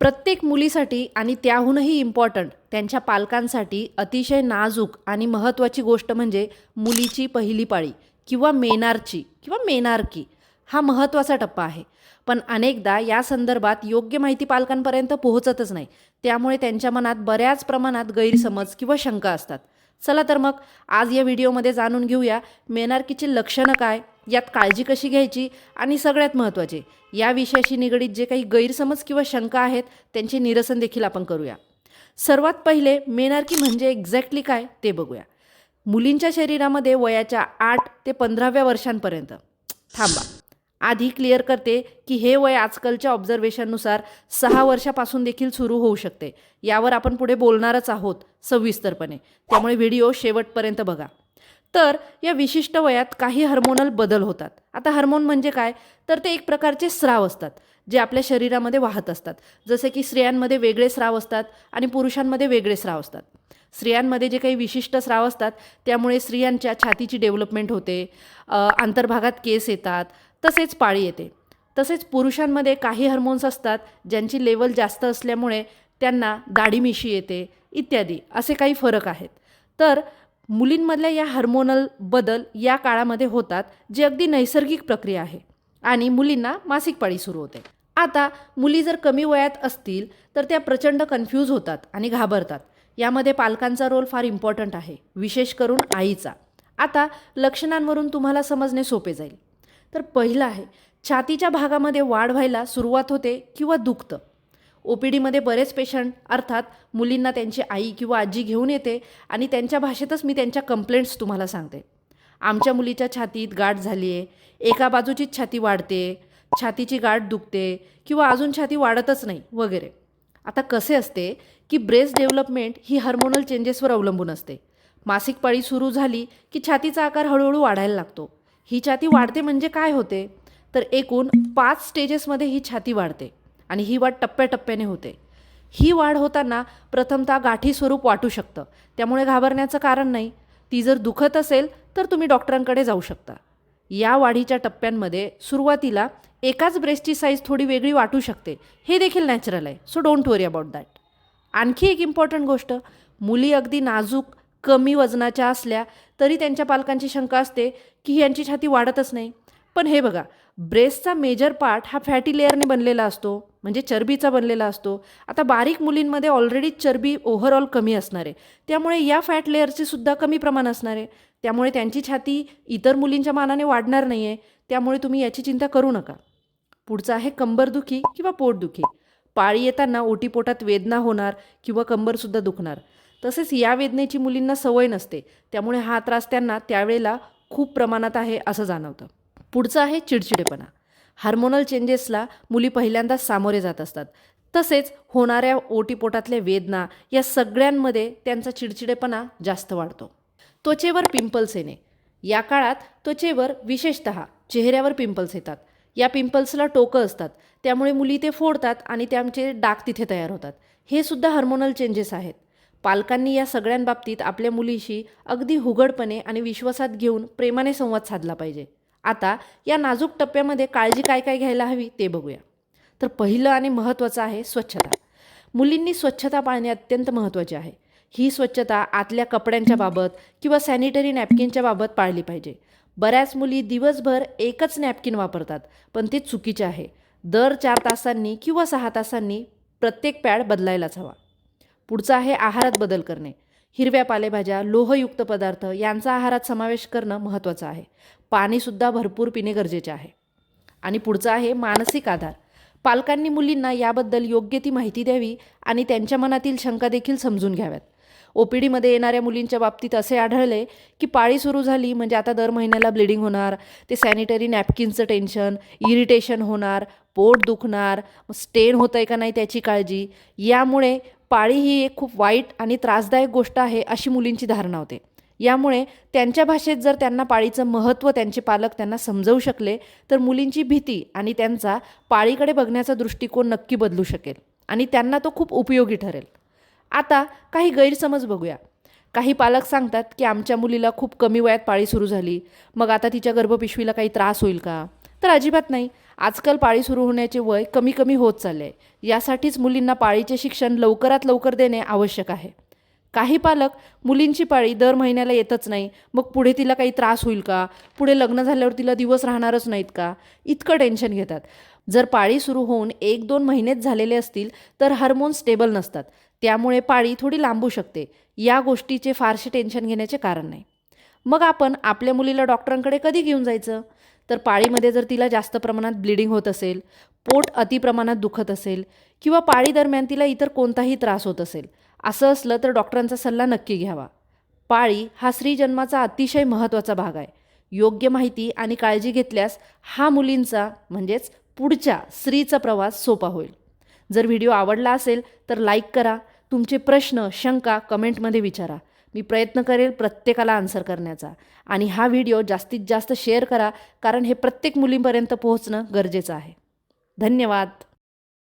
प्रत्येक मुलीसाठी आणि त्याहूनही इम्पॉर्टंट त्यांच्या पालकांसाठी अतिशय नाजूक आणि महत्त्वाची गोष्ट म्हणजे मुलीची पहिली पाळी किंवा मेनारची किंवा मेनारकी हा महत्त्वाचा टप्पा आहे. पण अनेकदा या संदर्भात योग्य माहिती पालकांपर्यंत पोहोचतच नाही. त्यामुळे त्यांच्या मनात बऱ्याच प्रमाणात गैरसमज किंवा शंका असतात. चला तर मग आज या व्हिडिओमध्ये जाणून घेऊया मेनार्कीची लक्षणं काय यात काळजी कशी घ्यायची आणि सगळ्यात महत्त्वाचे या विषयाशी निगडीत जे काही गैरसमज किंवा शंका आहेत त्यांचे निरसन देखील आपण करूया. सर्वात पहिले मेनार्की म्हणजे एक्झॅक्टली काय ते बघूया. मुलींच्या शरीरामध्ये वयाच्या आठ ते पंधराव्या वर्षांपर्यंत. थांबा. आधी क्लिअर करते की हे वय आजकालच्या ऑब्झर्वेशननुसार सहा वर्षापासून देखील सुरू होऊ शकते. यावर आपण पुढे बोलणारच आहोत सविस्तरपणे. त्यामुळे व्हिडिओ शेवटपर्यंत बघा. तर या विशिष्ट वयात काही हार्मोनल बदल होतात. आता हार्मोन म्हणजे काय? तर ते एक प्रकारचे स्राव असतात जे आपल्या शरीरामध्ये वाहत असतात. जसे की स्त्रियांमध्ये वेगळे स्राव असतात आणि पुरुषांमध्ये वेगळे स्राव असतात. स्त्रियांमध्ये जे काही विशिष्ट स्राव असतात त्यामुळे स्त्रियांच्या छातीची डेव्हलपमेंट होते अंतर्भागात केस येतात तसेच पाळी येते. तसेच पुरुषांमध्ये काही हार्मोन्स असतात ज्यांची लेवल जास्त असल्यामुळे त्यांना दाढी मिशी येते इत्यादी असे काही फरक आहेत. तर मुलींमधल्या या हार्मोनल बदल या काळामध्ये होतात जे अगदी नैसर्गिक प्रक्रिया आहे आणि मुलींना मासिक पाळी सुरू होते. आता मुली जर कमी वयात असतील तर त्या प्रचंड कन्फ्यूज होतात आणि घाबरतात. यामध्ये पालकांचा रोल फार इम्पॉर्टंट आहे विशेष करून आईचा. आता लक्षणांवरून तुम्हाला समजणे सोपे जाईल. तर पहिलं आहे छातीच्या भागामध्ये वाढ व्हायला सुरुवात होते किंवा दुखतं. ओ पी डीमध्ये बरेच पेशंट अर्थात मुलींना त्यांची आई किंवा आजी घेऊन येते आणि त्यांच्या भाषेतच मी त्यांच्या कंप्लेंट्स तुम्हाला सांगते. आमच्या मुलीच्या छातीत गाठ झाली आहे एका बाजूचीच छाती वाढते छातीची गाठ दुखते किंवा अजून छाती वाढतच नाही वगैरे. आता कसे असते की ब्रेस्ट डेव्हलपमेंट ही हार्मोनल चेंजेसवर अवलंबून असते. मासिक पाळी सुरू झाली की छातीचा आकार हळूहळू वाढायला लागतो. ही छाती वाढते म्हणजे काय होते? तर एकूण पाच स्टेजेसमध्ये ही छाती वाढते आणि ही वाढ टप्प्याटप्प्याने होते. ही वाढ होताना प्रथमतः गाठी स्वरूप वाटू शकतं. त्यामुळे घाबरण्याचं कारण नाही. ती जर दुखत असेल तर तुम्ही डॉक्टरांकडे जाऊ शकता. या वाढीच्या टप्प्यांमध्ये सुरुवातीला एकाच ब्रेस्टची साईज थोडी वेगळी वाटू शकते. हे देखील नॅचरल आहे. So don't worry about that आणखी एक इम्पॉर्टंट गोष्ट मुली अगदी नाजूक कमी वजनाच्या असल्या तरी त्यांच्या पालकांची शंका असते की यांची छाती वाढतच नाही. पण हे बघा ब्रेस्टचा मेजर पार्ट हा फॅटी लेअरने बनलेला असतो म्हणजे चरबीचा बनलेला असतो. आता बारीक मुलींमध्ये ऑलरेडी चरबी ओव्हरऑल कमी असणार. आहे त्यामुळे या फॅट लेअरचे सुद्धा कमी प्रमाण असणार. आहे त्यामुळे त्यांची छाती इतर मुलींच्या मानाने वाढणार नाही आहे त्यामुळे तुम्ही याची चिंता करू नका. पुढचं आहे कंबरदुखी किंवा पोटदुखी. पाळी येताना ओटीपोटात वेदना होणार किंवा कंबरसुद्धा दुखणार. तसेच या वेदनेची मुलींना सवय नसते. त्यामुळे हा त्रास त्यांना त्यावेळेला खूप प्रमाणात आहे असं जाणवतं. पुढचं आहे चिडचिडेपणा. हार्मोनल चेंजेसला मुली पहिल्यांदाच सामोरे जात असतात. तसेच होणाऱ्या ओटीपोटातल्या वेदना या सगळ्यांमध्ये त्यांचा चिडचिडेपणा जास्त वाढतो. त्वचेवर पिंपल्स येणे. या काळात त्वचेवर विशेषत चेहऱ्यावर पिंपल्स येतात. या पिंपल्सला टोकं असतात. त्यामुळे मुली ते फोडतात आणि त्यांचे डाग तिथे तयार होतात. हे सुद्धा हार्मोनल चेंजेस आहेत. पालकांनी या सगळ्यांबाबतीत आपल्या मुलीशी अगदी हुगडपणे आणि विश्वासात घेऊन प्रेमाने संवाद साधला पाहिजे. आता या नाजूक टप्प्यामध्ये काळजी काय काय घ्यायला हवी ते बघूया. तर पहिलं आणि महत्त्वाचं आहे स्वच्छता. मुलींनी स्वच्छता पाळणे अत्यंत महत्त्वाचे आहे. ही स्वच्छता आतल्या कपड्यांच्या बाबत किंवा सॅनिटरी नॅपकिनच्या बाबत पाळली पाहिजे. बऱ्याच मुली दिवसभर एकच नॅपकिन वापरतात पण ते चुकीचे आहे. दर चार तासांनी किंवा सहा तासांनी प्रत्येक पॅड बदलायलाच हवा. पुढचं आहे आहारात बदल करणे. हिरव्या पालेभाज्या लोहयुक्त पदार्थ यांचा आहारात समावेश करणं महत्त्वाचं आहे. पाणीसुद्धा भरपूर पिणे गरजेचे आहे. आणि पुढचं आहे मानसिक आधार. पालकांनी मुलींना याबद्दल योग्य ती माहिती द्यावी आणि त्यांच्या मनातील शंका देखील समजून घ्याव्यात. ओ पी डीमध्ये येणाऱ्या मुलींच्या बाबतीत असे आढळले की पाळी सुरू झाली म्हणजे आता दर महिन्याला ब्लिडिंग होणार ते सॅनिटरी नॅपकिनचं टेन्शन इरिटेशन होणार पोट दुखणार स्टेन होतं आहे का नाही त्याची काळजी यामुळे पाळी ही एक खूप वाईट आणि त्रासदायक गोष्ट आहे अशी मुलींची धारणा होते. यामुळे त्यांच्या भाषेत जर त्यांना पाळीचं महत्त्व त्यांचे पालक त्यांना समजवू शकले तर मुलींची भीती आणि त्यांचा पाळीकडे बघण्याचा दृष्टिकोन नक्की बदलू शकेल आणि त्यांना तो खूप उपयोगी ठरेल. आता काही गैरसमज बघूया. काही पालक सांगतात की आमच्या मुलीला खूप कमी वयात पाळी सुरू झाली मग आता तिच्या गर्भपिशवीला काही त्रास होईल का? तर अजिबात नाही. आजकाल पाळी सुरू होण्याचे वय कमी कमी होत चालले आहे. यासाठीच मुलींना पाळीचे शिक्षण लवकरात लवकर देणे आवश्यक आहे. काही पालक मुलींची पाळी दर महिन्याला येतच नाही. मग पुढे तिला काही त्रास होईल का? पुढे लग्न झाल्यावर तिला दिवस राहणारच नाहीत का? इतकं टेन्शन घेतात. जर पाळी सुरू होऊन एक दोन महिनेच झालेले असतील तर हार्मोन स्टेबल नसतात. त्यामुळे पाळी थोडी लांबू शकते. या गोष्टीचे फारसे टेन्शन घेण्याचे कारण नाही. मग आपण आपल्या मुलीला डॉक्टरांकडे कधी घेऊन जायचं? तर पाळीमध्ये जर तिला जास्त प्रमाणात ब्लिडिंग होत असेल पोट अतिप्रमाणात दुखत असेल किंवा पाळी दरम्यान तिला इतर कोणताही त्रास होत असेल असं असलं तर डॉक्टरांचा सल्ला नक्की घ्यावा. पाळी हा स्त्रीजन्माचा अतिशय महत्त्वाचा भाग आहे. योग्य माहिती आणि काळजी घेतल्यास हा मुलींचा म्हणजेच पुढच्या स्त्रीचा प्रवास सोपा होईल. जर व्हिडिओ आवडला असेल तर लाईक करा. तुमचे प्रश्न शंका कमेंटमध्ये विचारा. मी प्रयत्न करेल प्रत्येकाला आन्सर करण्याचा. आणि हा व्हिडिओ जास्तीत जास्त शेअर करा कारण हे प्रत्येक मुलींपर्यंत पोहोचणं गरजेचं आहे. धन्यवाद.